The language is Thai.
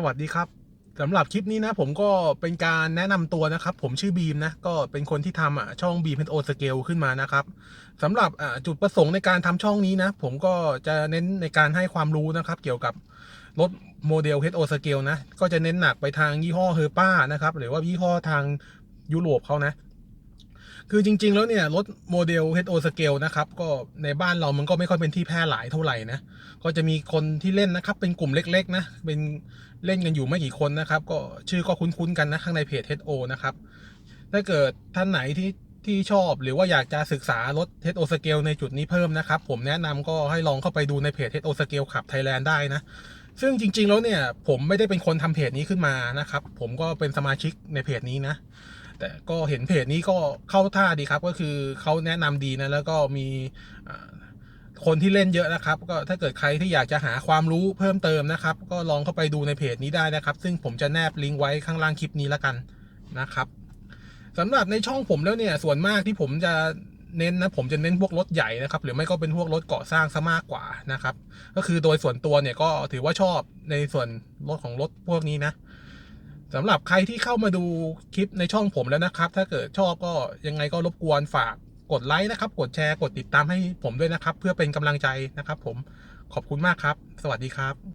สวัสดีครับสำหรับคลิปนี้นะผมก็เป็นการแนะนำตัวนะครับ ผมชื่อบีมนะก็เป็นคนที่ทำอะช่องบีมเพนโอสเกลขึ้นมานะครับสำหรับอ่าจุดประสงค์ในการทำช่องนี้นะ ผมก็จะเน้นในการให้ความรู้นะครับ เกี่ยวกับรถโมเดลเฮดโอสเกลนะ ก็จะเน้นหนักไปทางยี่ห้อเฮอร์ป้านะครับ หรือว่ายี่ห้อทางยุโรปเขานะ คือจริง ๆ แล้วเนี่ย รถโมเดล HO Scale นะครับ ก็ในบ้านเรามันก็ไม่ค่อยเป็นที่แพร่หลายเท่าไหร่นะ ก็จะมีคนที่เล่นนะครับ เป็นกลุ่มเล็ก ๆ นะ เป็นเล่นกันอยู่ไม่กี่คนนะครับ ก็ชื่อก็คุ้นๆกันนะข้างในเพจ HO นะครับ ถ้าเกิดท่านไหนที่ที่ชอบหรือว่าอยากจะศึกษารถ HO Scale ในจุดนี้เพิ่มนะครับ ผมแนะนำก็ให้ลองเข้าไปดูในเพจ HO Scale ขับ Thailand ได้นะซึ่งจริง ๆ แล้วเนี่ย ผมไม่ได้เป็นคนทำเพจนี้ขึ้นมานะครับ ผมก็เป็นสมาชิกในเพจนี้นะ แต่ก็เห็นเพจนี้ก็เข้าท่าดีครับ ก็คือเขาแนะนำดีนะ แล้วก็มีคนที่เล่นเยอะนะครับ ก็ถ้าเกิดใครที่อยากจะหาความรู้เพิ่มเติมนะครับ ก็ลองเข้าไปดูในเพจนี้ได้นะครับ ซึ่งผมจะแนบลิงก์ไว้ข้างล่างคลิปนี้แล้วกันนะครับสำหรับในช่องผมแล้วเนี่ย ส่วนมากที่ผมจะเน้นนะผมจะเน้นพวกรถใหญ่นะครับ หรือไม่ก็เป็นพวกรถก่อสร้างซะมากกว่านะครับ ก็คือโดยส่วนตัวเนี่ยก็ถือว่าชอบในส่วนรถของรถพวกนี้นะ สำหรับใครที่เข้ามาดูคลิปในช่องผมแล้วนะครับ ถ้าเกิดชอบก็ยังไงก็รบกวนฝากกดไลค์นะครับ กดแชร์ กดติดตามให้ผมด้วยนะครับ เพื่อเป็นกำลังใจนะครับ ผมขอบคุณมากครับ สวัสดีครับ